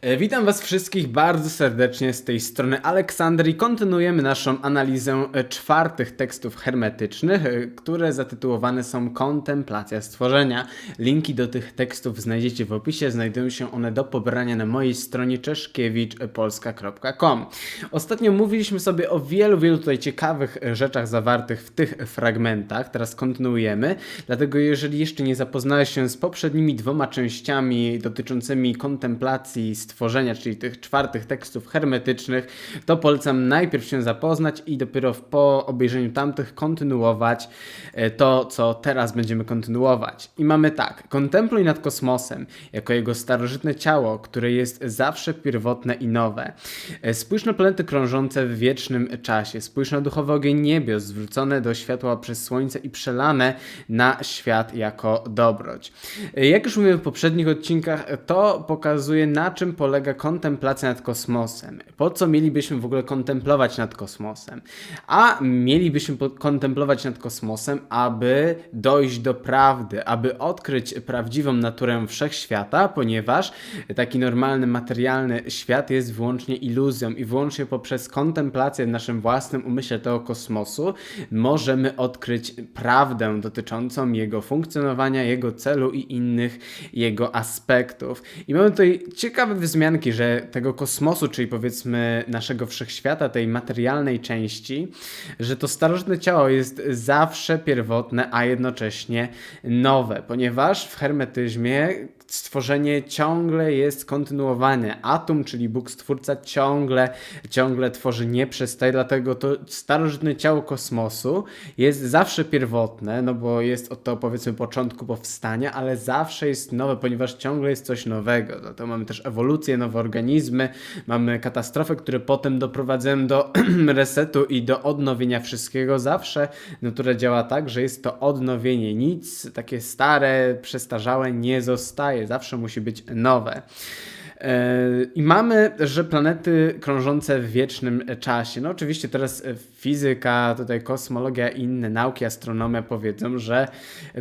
E, Witam Was wszystkich bardzo serdecznie z tej strony Aleksander i kontynuujemy naszą analizę e, czwartych tekstów hermetycznych, e, które zatytułowane są Kontemplacja stworzenia. Linki do tych tekstów znajdziecie w opisie, znajdują się one do pobrania na mojej stronie czeszkiewiczpolska.com. Ostatnio mówiliśmy sobie o wielu, wielu tutaj ciekawych rzeczach zawartych w tych fragmentach, teraz kontynuujemy, dlatego jeżeli jeszcze nie zapoznałeś się z poprzednimi dwoma częściami dotyczącymi kontemplacji stworzenia, czyli tych czwartych tekstów hermetycznych, to polecam najpierw się zapoznać i dopiero po obejrzeniu tamtych kontynuować e, to, co teraz będziemy kontynuować. I mamy tak, kontempluj nad kosmosem, jako jego starożytne ciało, które jest zawsze pierwotne i nowe. E, Spójrz na planety krążące w wiecznym czasie, spójrz na duchowy ogień niebios, zwrócone do światła przez słońce i przelane na świat jako dobroć. E, Jak już mówiłem w poprzednich odcinkach, to pokazuje na czym polega kontemplacja nad kosmosem. Po co mielibyśmy w ogóle kontemplować nad kosmosem? A mielibyśmy kontemplować nad kosmosem, aby dojść do prawdy, aby odkryć prawdziwą naturę wszechświata, ponieważ taki normalny, materialny świat jest wyłącznie iluzją i wyłącznie poprzez kontemplację w naszym własnym umyśle tego kosmosu możemy odkryć prawdę dotyczącą jego funkcjonowania, jego celu i innych jego aspektów. I mamy tutaj ciekawe wzmianki, że tego kosmosu, czyli powiedzmy naszego wszechświata, tej materialnej części, że to starożytne ciało jest zawsze pierwotne, a jednocześnie nowe, ponieważ w hermetyzmie stworzenie ciągle jest kontynuowane. Atom, czyli Bóg Stwórca, ciągle, ciągle tworzy, nie przestaje, dlatego to starożytne ciało kosmosu jest zawsze pierwotne, no bo jest od to powiedzmy początku powstania, ale zawsze jest nowe, ponieważ ciągle jest coś nowego. Dlatego mamy też ewolucję, nowe organizmy, mamy katastrofy, które potem doprowadzają do resetu i do odnowienia wszystkiego. Zawsze natura działa tak, że jest to odnowienie. Nic takie stare, przestarzałe nie zostaje. Zawsze musi być nowe. E, I mamy, że planety krążące w wiecznym czasie. No oczywiście teraz e, fizyka, tutaj kosmologia i inne nauki, astronomia powiedzą, że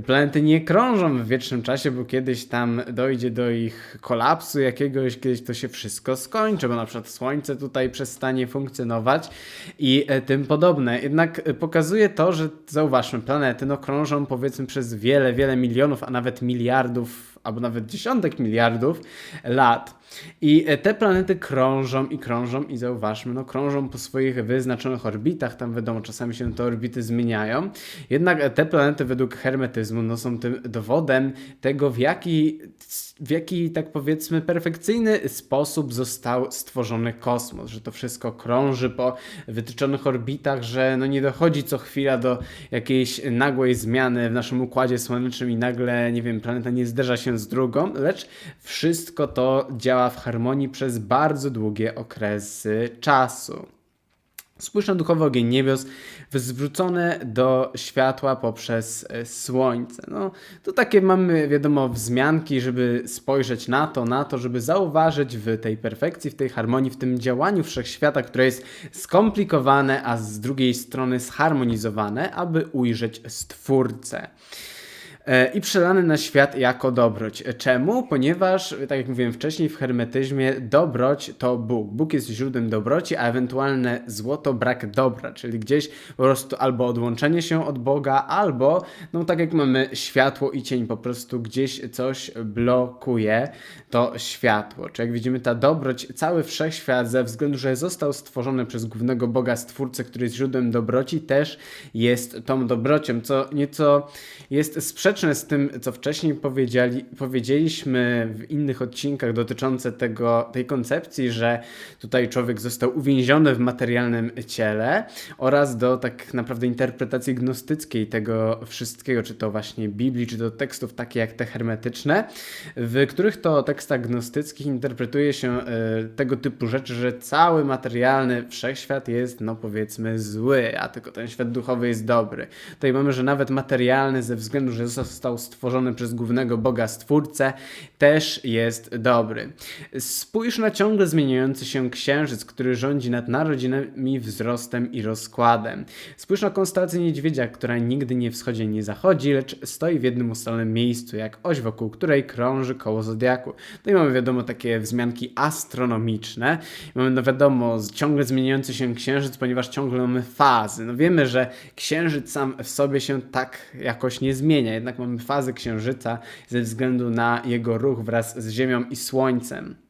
planety nie krążą w wiecznym czasie, bo kiedyś tam dojdzie do ich kolapsu jakiegoś, kiedyś to się wszystko skończy, bo na przykład Słońce tutaj przestanie funkcjonować i e, tym podobne. Jednak pokazuje to, że zauważmy, planety no krążą powiedzmy przez wiele, wiele milionów, a nawet miliardów albo nawet dziesiątek miliardów lat. I e, te planety krążą i krążą i zauważmy, no krążą po swoich wyznaczonych orbitach, tam wiadomo, czasami się te orbity zmieniają. Jednak e, te planety według hermetyzmu no, są tym dowodem tego, w jaki, w jaki tak powiedzmy perfekcyjny sposób został stworzony kosmos, że to wszystko krąży po wytyczonych orbitach, że no nie dochodzi co chwila do jakiejś nagłej zmiany w naszym układzie słonecznym i nagle, nie wiem, planeta nie zderza się z drugą, lecz wszystko to działa w harmonii przez bardzo długie okresy czasu. Spójrz na duchowy ogień niebios, zwrócone do światła poprzez e, słońce. No, to takie mamy, wiadomo, wzmianki, żeby spojrzeć na to, na to, żeby zauważyć w tej perfekcji, w tej harmonii, w tym działaniu wszechświata, które jest skomplikowane, a z drugiej strony zharmonizowane, aby ujrzeć Stwórcę. E, i przelany na świat jako dobroć. Czemu? Ponieważ, tak jak mówiłem wcześniej, w hermetyzmie dobroć to Bóg. Bóg jest źródłem dobroci, a ewentualne zło to brak dobra, czyli gdzieś po prostu albo odłączenie się od Boga, albo, no tak jak mamy światło i cień, po prostu gdzieś coś blokuje to światło. Czy jak widzimy, ta dobroć, cały wszechświat, ze względu, że został stworzony przez głównego Boga Stwórcę, który jest źródłem dobroci, też jest tą dobrocią, co nieco jest sprzeczne z tym, co wcześniej powiedzieli, powiedzieliśmy w innych odcinkach dotyczące tego, tej koncepcji, że tutaj człowiek został uwięziony w materialnym ciele oraz do tak naprawdę interpretacji gnostyckiej tego wszystkiego, czy to właśnie Biblii, czy to tekstów takie jak te hermetyczne, w których to tekstach gnostyckich interpretuje się e, tego typu rzeczy, że cały materialny wszechświat jest, no powiedzmy, zły, a tylko ten świat duchowy jest dobry. Tutaj mamy, że nawet materialny ze względu, że został został stworzony przez głównego boga stwórcę, też jest dobry. Spójrz na ciągle zmieniający się księżyc, który rządzi nad narodzinami, wzrostem i rozkładem. Spójrz na konstelację niedźwiedzia, która nigdy nie wschodzi, nie zachodzi, lecz stoi w jednym ustalonym miejscu, jak oś, wokół której krąży koło zodiaku. No i mamy wiadomo takie wzmianki astronomiczne. Mamy no wiadomo ciągle zmieniający się księżyc, ponieważ ciągle mamy fazy. No wiemy, że księżyc sam w sobie się tak jakoś nie zmienia, jednak mamy fazy księżyca ze względu na jego ruch wraz z Ziemią i Słońcem.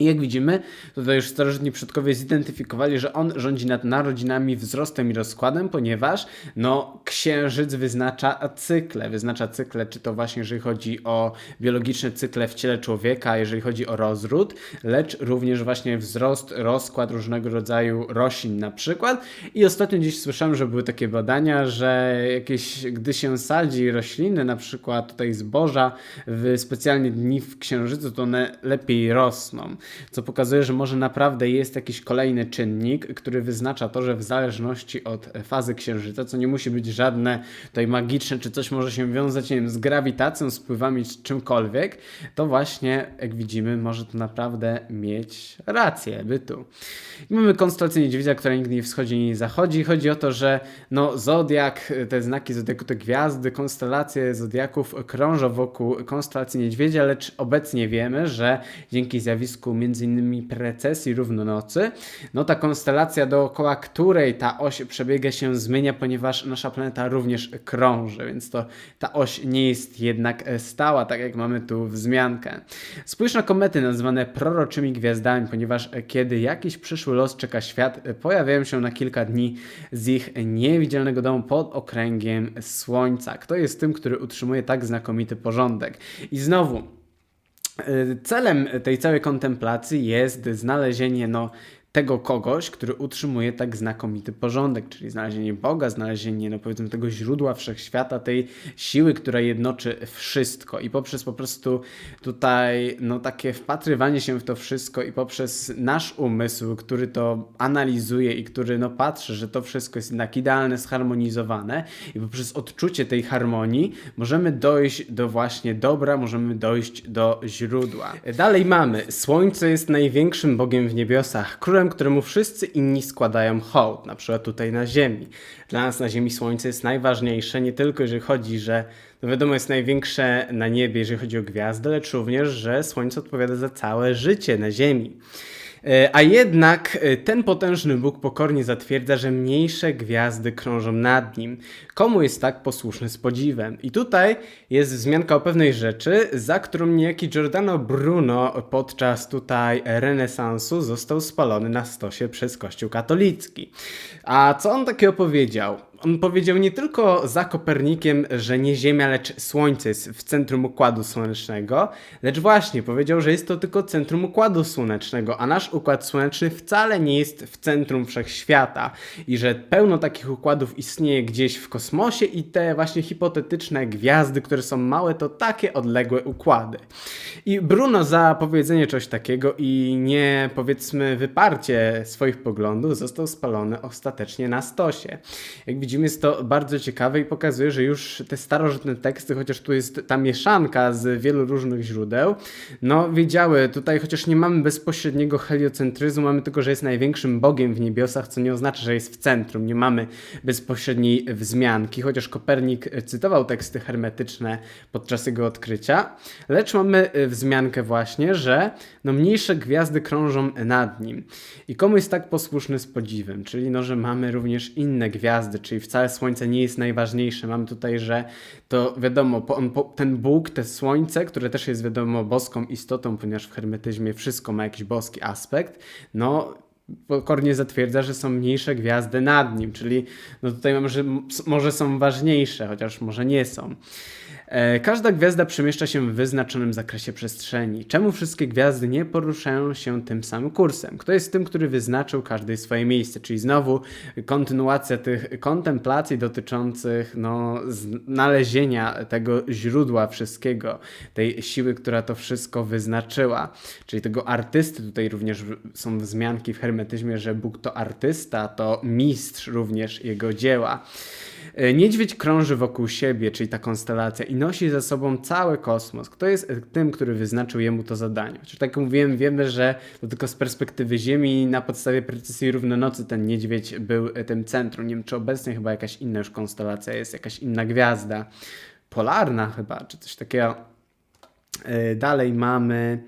I jak widzimy, tutaj już starożytni przodkowie zidentyfikowali, że on rządzi nad narodzinami, wzrostem i rozkładem, ponieważ no, księżyc wyznacza cykle. Wyznacza cykle, czy to właśnie jeżeli chodzi o biologiczne cykle w ciele człowieka, jeżeli chodzi o rozród, lecz również właśnie wzrost, rozkład różnego rodzaju roślin na przykład. I ostatnio gdzieś słyszałem, że były takie badania, że jakieś, gdy się sadzi rośliny, na przykład tutaj zboża w specjalnie dni w księżycu, to one lepiej rosną co pokazuje, że może naprawdę jest jakiś kolejny czynnik, który wyznacza to, że w zależności od fazy księżyca, co nie musi być żadne tutaj magiczne, czy coś może się wiązać, nie wiem, z grawitacją, z pływami, czy czymkolwiek, to właśnie, jak widzimy, może to naprawdę mieć rację bytu. I mamy konstelację niedźwiedzia, która nigdy nie wschodzi, nie zachodzi. Chodzi o to, że no, zodiak, te znaki zodiaku, te gwiazdy, konstelacje zodiaków krążą wokół konstelacji niedźwiedzia, lecz obecnie wiemy, że dzięki zjawisku innymi precesji równonocy, no ta konstelacja dookoła której ta oś przebiega się zmienia, ponieważ nasza planeta również krąży, więc to ta oś nie jest jednak stała, tak jak mamy tu wzmiankę. Spójrz na komety nazywane proroczymi gwiazdami, ponieważ kiedy jakiś przyszły los czeka świat, pojawiają się na kilka dni z ich niewidzialnego domu pod okręgiem Słońca. Kto jest tym, który utrzymuje tak znakomity porządek? I znowu, celem tej całej kontemplacji jest znalezienie no, tego kogoś, który utrzymuje tak znakomity porządek, czyli znalezienie Boga, znalezienie, no powiedzmy, tego źródła wszechświata, tej siły, która jednoczy wszystko. I poprzez po prostu tutaj, no takie wpatrywanie się w to wszystko i poprzez nasz umysł, który to analizuje i który, no patrzy, że to wszystko jest jednak idealne, zharmonizowane i poprzez odczucie tej harmonii możemy dojść do właśnie dobra, możemy dojść do źródła. Dalej mamy, Słońce jest największym Bogiem w niebiosach, królem królem, któremu wszyscy inni składają hołd, na przykład tutaj na Ziemi. Dla nas na Ziemi Słońce jest najważniejsze, nie tylko jeżeli chodzi, że no wiadomo jest największe na niebie, jeżeli chodzi o gwiazdy, lecz również, że Słońce odpowiada za całe życie na Ziemi. E, a jednak e, ten potężny Bóg pokornie zatwierdza, że mniejsze gwiazdy krążą nad nim. Komu jest tak posłuszny z podziwem? I tutaj jest wzmianka o pewnej rzeczy, za którą niejaki Giordano Bruno podczas tutaj renesansu został spalony na stosie przez Kościół katolicki. A co on takiego powiedział? On powiedział nie tylko za Kopernikiem, że nie Ziemia, lecz Słońce jest w centrum układu słonecznego, lecz właśnie powiedział, że jest to tylko centrum układu słonecznego, a nasz układ słoneczny wcale nie jest w centrum wszechświata i że pełno takich układów istnieje gdzieś w kosmosie i te właśnie hipotetyczne gwiazdy, które są małe, to takie odległe układy. I Bruno za powiedzenie czegoś takiego i nie powiedzmy wyparcie swoich poglądów został spalony ostatecznie na stosie. Jak jest to bardzo ciekawe i pokazuje, że już te starożytne teksty, chociaż tu jest ta mieszanka z wielu różnych źródeł, no wiedziały, tutaj chociaż nie mamy bezpośredniego heliocentryzmu, mamy tylko, że jest największym bogiem w niebiosach, co nie oznacza, że jest w centrum, nie mamy bezpośredniej wzmianki, chociaż Kopernik cytował teksty hermetyczne podczas jego odkrycia, lecz mamy wzmiankę właśnie, że no mniejsze gwiazdy krążą nad nim. I komu jest tak posłuszny z podziwem, czyli no, że mamy również inne gwiazdy, czyli wcale Słońce nie jest najważniejsze. Mamy tutaj, że to wiadomo, on, ten Bóg, te Słońce, które też jest wiadomo boską istotą, ponieważ w hermetyzmie wszystko ma jakiś boski aspekt, no pokornie zatwierdza, że są mniejsze gwiazdy nad nim, czyli no tutaj mamy, że może są ważniejsze, chociaż może nie są. E, każda gwiazda przemieszcza się w wyznaczonym zakresie przestrzeni. Czemu wszystkie gwiazdy nie poruszają się tym samym kursem? Kto jest tym, który wyznaczył każde swoje miejsce? Czyli znowu kontynuacja tych kontemplacji dotyczących no, znalezienia tego źródła wszystkiego, tej siły, która to wszystko wyznaczyła. Czyli tego artysty, tutaj również są wzmianki w hermetyzmie, że Bóg to artysta, to mistrz również jego dzieła. E, Niedźwiedź krąży wokół siebie, czyli ta konstelacja, i nosi ze sobą cały kosmos. Kto jest tym, który wyznaczył jemu to zadanie? Czyli tak jak mówiłem, wiemy, że to tylko z perspektywy Ziemi na podstawie precyzji równonocy ten niedźwiedź był e, tym centrum. Nie wiem, czy obecnie chyba jakaś inna już konstelacja jest, jakaś inna gwiazda. Polarna chyba, czy coś takiego. E, Dalej mamy.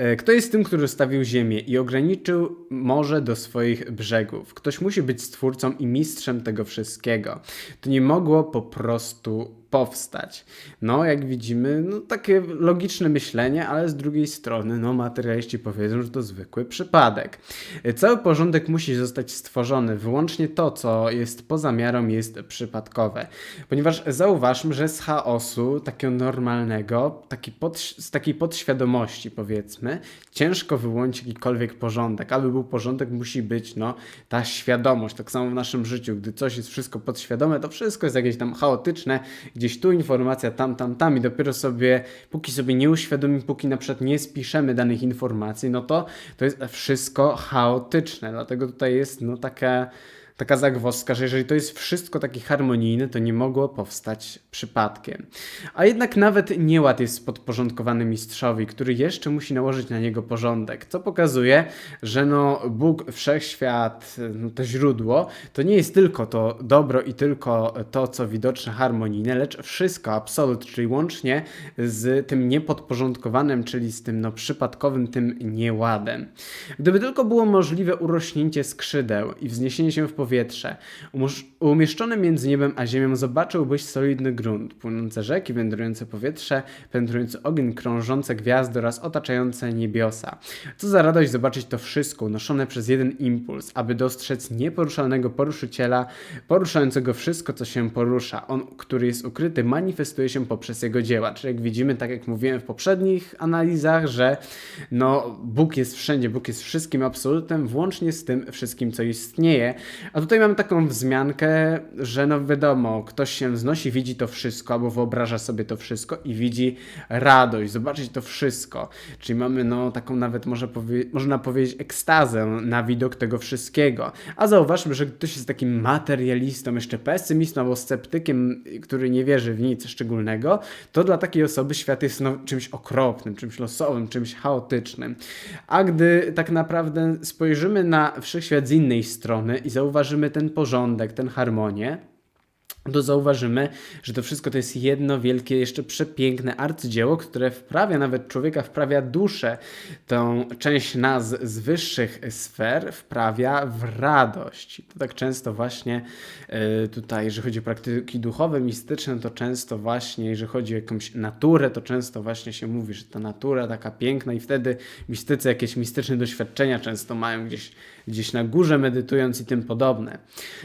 E, Kto jest tym, który stawił ziemię i ograniczył morze do swoich brzegów? Ktoś musi być stwórcą i mistrzem tego wszystkiego. To nie mogło po prostu powstać. No, jak widzimy, no takie logiczne myślenie, ale z drugiej strony, no materialiści powiedzą, że to zwykły przypadek. Cały porządek musi zostać stworzony. Wyłącznie to, co jest poza miarą, jest przypadkowe. Ponieważ zauważmy, że z chaosu, takiego normalnego, taki pod, z takiej podświadomości, powiedzmy, ciężko wyłączyć jakikolwiek porządek. Aby był porządek, musi być no, ta świadomość. Tak samo w naszym życiu, gdy coś jest wszystko podświadome, to wszystko jest jakieś tam chaotyczne, gdzieś tu informacja, tam, tam, tam i dopiero sobie, póki sobie nie uświadomimy, póki na przykład nie spiszemy danych informacji, no to to jest wszystko chaotyczne. Dlatego tutaj jest no taka taka zagwozdka, że jeżeli to jest wszystko takie harmonijne, to nie mogło powstać przypadkiem. A jednak nawet nieład jest podporządkowany mistrzowi, który jeszcze musi nałożyć na niego porządek, co pokazuje, że no Bóg, wszechświat, no to źródło, to nie jest tylko to dobro i tylko to, co widoczne harmonijne, lecz wszystko, absolut, czyli łącznie z tym niepodporządkowanym, czyli z tym no przypadkowym, tym nieładem. Gdyby tylko było możliwe urośnięcie skrzydeł i wzniesienie się w powietrze, umieszczone między niebem a ziemią, zobaczyłbyś solidny grunt, płynące rzeki, wędrujące powietrze, penetrujący ogień, krążące gwiazdy oraz otaczające niebiosa. Co za radość zobaczyć to wszystko, unoszone przez jeden impuls, aby dostrzec nieporuszalnego poruszyciela, poruszającego wszystko, co się porusza. On, który jest ukryty, manifestuje się poprzez jego dzieła. Czyli jak widzimy, tak jak mówiłem w poprzednich analizach, że no, Bóg jest wszędzie, Bóg jest wszystkim absolutem, włącznie z tym wszystkim, co istnieje. A tutaj mamy taką wzmiankę, że no wiadomo, ktoś się wznosi, widzi to wszystko, albo wyobraża sobie to wszystko i widzi radość, zobaczyć to wszystko. Czyli mamy no taką nawet, może powie można powiedzieć, ekstazę na widok tego wszystkiego. A zauważmy, że ktoś jest takim materialistą, jeszcze pesymistą albo sceptykiem, który nie wierzy w nic szczególnego, to dla takiej osoby świat jest no, czymś okropnym, czymś losowym, czymś chaotycznym. A gdy tak naprawdę spojrzymy na wszechświat z innej strony i zauważymy ten porządek, tę harmonię, to zauważymy, że to wszystko to jest jedno wielkie, jeszcze przepiękne arcydzieło, które wprawia nawet człowieka, wprawia duszę. Tą część nas z wyższych sfer wprawia w radość. To tak często właśnie y, tutaj, jeżeli chodzi o praktyki duchowe, mistyczne, to często właśnie, jeżeli chodzi o jakąś naturę, to często właśnie się mówi, że ta natura taka piękna i wtedy mistycy jakieś mistyczne doświadczenia często mają gdzieś, gdzieś na górze medytując i tym podobne.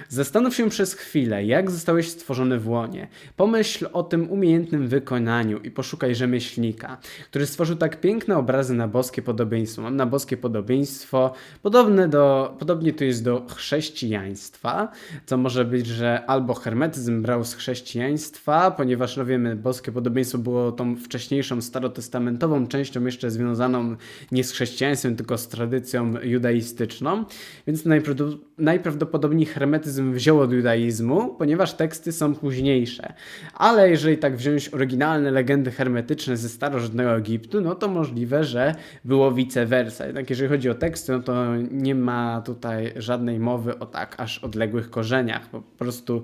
Zastanów się przez chwilę, jak zostałeś stworzony w łonie. Pomyśl o tym umiejętnym wykonaniu i poszukaj rzemieślnika, który stworzył tak piękne obrazy na boskie podobieństwo. Mam na boskie podobieństwo, podobne do, podobnie to jest do chrześcijaństwa, co może być, że albo hermetyzm brał z chrześcijaństwa, ponieważ no wiemy, boskie podobieństwo było tą wcześniejszą starotestamentową częścią jeszcze związaną nie z chrześcijaństwem, tylko z tradycją judaistyczną, więc najprawdopodobniej najprawdopodobniej hermetyzm wziął od judaizmu, ponieważ teksty są późniejsze. Ale jeżeli tak wziąć oryginalne legendy hermetyczne ze starożytnego Egiptu, no to możliwe, że było vice versa. Jednak jeżeli chodzi o teksty, no to nie ma tutaj żadnej mowy o tak aż odległych korzeniach. Po prostu,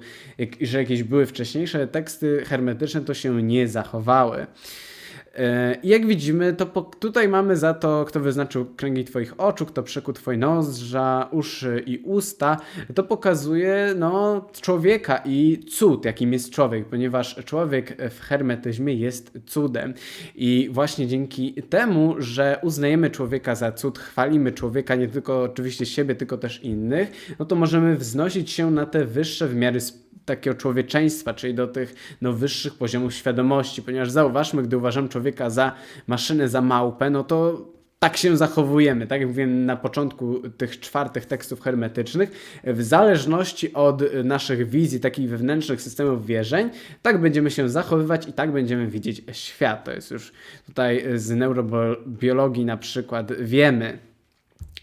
że jakieś były wcześniejsze teksty hermetyczne, to się nie zachowały. E, I jak widzimy, to po, tutaj mamy za to, kto wyznaczył kręgi Twoich oczu, kto przekuł Twoje nozdrza, uszy i usta. To pokazuje no, człowieka i cud, jakim jest człowiek, ponieważ człowiek w hermetyzmie jest cudem. I właśnie dzięki temu, że uznajemy człowieka za cud, chwalimy człowieka, nie tylko oczywiście siebie, tylko też innych, no to możemy wznosić się na te wyższe wymiary sp- takiego człowieczeństwa, czyli do tych no, wyższych poziomów świadomości, ponieważ zauważmy, gdy uważam człowieka za maszynę, za małpę, no to tak się zachowujemy, tak jak mówiłem na początku tych czwartych tekstów hermetycznych, w zależności od naszych wizji, takich wewnętrznych systemów wierzeń, tak będziemy się zachowywać i tak będziemy widzieć świat. To jest już tutaj z neurobiologii na przykład wiemy,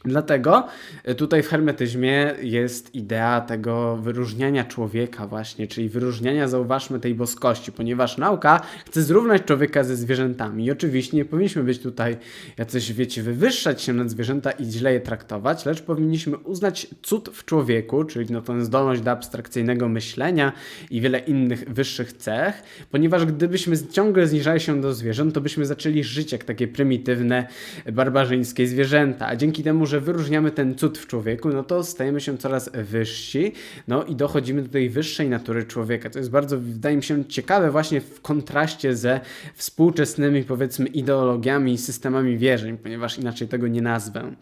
Dlatego e, tutaj w hermetyzmie jest idea tego wyróżniania człowieka właśnie, czyli wyróżniania, zauważmy, tej boskości, ponieważ nauka chce zrównać człowieka ze zwierzętami. I oczywiście nie powinniśmy być tutaj jacyś, wiecie, wywyższać się nad zwierzęta i źle je traktować, lecz powinniśmy uznać cud w człowieku, czyli no tę zdolność do abstrakcyjnego myślenia i wiele innych wyższych cech, ponieważ gdybyśmy ciągle zniżali się do zwierząt, to byśmy zaczęli żyć jak takie prymitywne, barbarzyńskie zwierzęta, a dzięki temu, że wyróżniamy ten cud w człowieku, no to stajemy się coraz wyżsi, no i dochodzimy do tej wyższej natury człowieka. To jest bardzo, wydaje mi się, ciekawe właśnie w kontraście ze współczesnymi, powiedzmy, ideologiami i systemami wierzeń, ponieważ inaczej tego nie nazwę.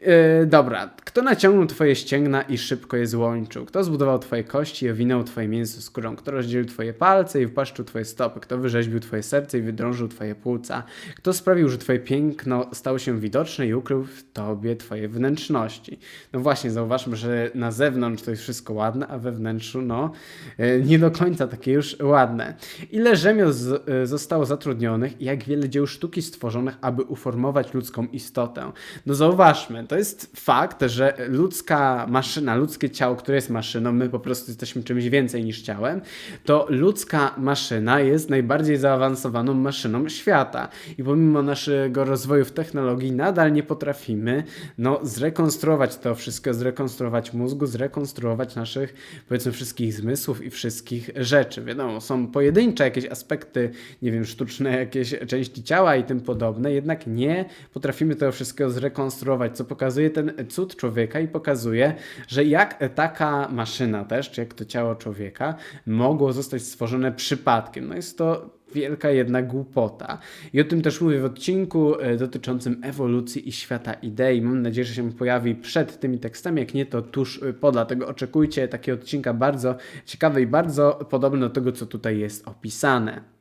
Yy, dobra, kto naciągnął twoje ścięgna i szybko je złączył? Kto zbudował twoje kości i owinął twoje mięso skórą? Kto rozdzielił twoje palce i wpłaszczył twoje stopy? Kto wyrzeźbił twoje serce i wydrążył twoje płuca? Kto sprawił, że twoje piękno stało się widoczne i ukrył w tobie twoje wnętrzności? No właśnie, zauważmy, że na zewnątrz to jest wszystko ładne, a we wnętrzu, no, yy, nie do końca takie już ładne. Ile rzemiosł yy, zostało zatrudnionych i jak wiele dzieł sztuki stworzonych, aby uformować ludzką istotę? No zauważmy, to jest fakt, że ludzka maszyna, ludzkie ciało, które jest maszyną, my po prostu jesteśmy czymś więcej niż ciałem, to ludzka maszyna jest najbardziej zaawansowaną maszyną świata. I pomimo naszego rozwoju w technologii nadal nie potrafimy no, zrekonstruować to wszystko, zrekonstruować mózgu, zrekonstruować naszych, powiedzmy, wszystkich zmysłów i wszystkich rzeczy. Wiadomo, są pojedyncze jakieś aspekty, nie wiem, sztuczne jakieś części ciała i tym podobne, jednak nie potrafimy tego wszystkiego zrekonstruować, co pokazuje ten cud człowieka i pokazuje, że jak taka maszyna też, czy jak to ciało człowieka mogło zostać stworzone przypadkiem. No jest to wielka jedna głupota. I o tym też mówię w odcinku e, dotyczącym ewolucji i świata idei. Mam nadzieję, że się pojawi przed tymi tekstami, jak nie to tuż e, po, dlatego oczekujcie takiego odcinka bardzo ciekawy i bardzo podobny do tego, co tutaj jest opisane.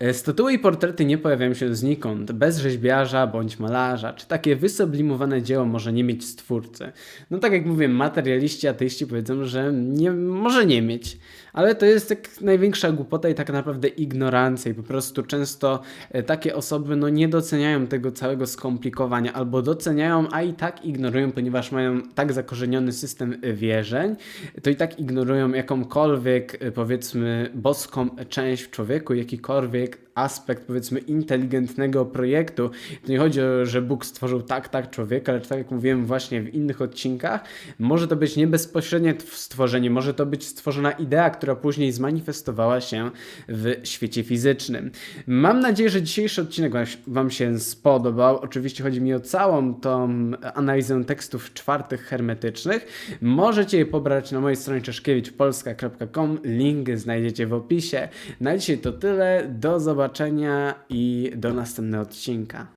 E, Statuły i portrety nie pojawiają się znikąd, bez rzeźbiarza bądź malarza. Czy takie wysublimowane dzieło może nie mieć stwórcy? No tak jak mówię, materialiści, ateiści powiedzą, że nie, może nie mieć. Ale to jest jak największa głupota i tak naprawdę ignorancja i po prostu często e, takie osoby no, nie doceniają tego całego skomplikowania albo doceniają, a i tak ignorują, ponieważ mają tak zakorzeniony system wierzeń, to i tak ignorują jakąkolwiek e, powiedzmy boską część w człowieku, jakikolwiek like aspekt powiedzmy inteligentnego projektu. To nie chodzi o, że Bóg stworzył tak, tak człowieka, lecz tak jak mówiłem właśnie w innych odcinkach, może to być nie bezpośrednie stworzenie, może to być stworzona idea, która później zmanifestowała się w świecie fizycznym. Mam nadzieję, że dzisiejszy odcinek Wam się spodobał. Oczywiście chodzi mi o całą tą analizę tekstów czwartych hermetycznych. Możecie je pobrać na mojej stronie czeszkiewiczpolska.com. Link znajdziecie w opisie. Na dzisiaj to tyle. Do zobaczenia i do następnego odcinka.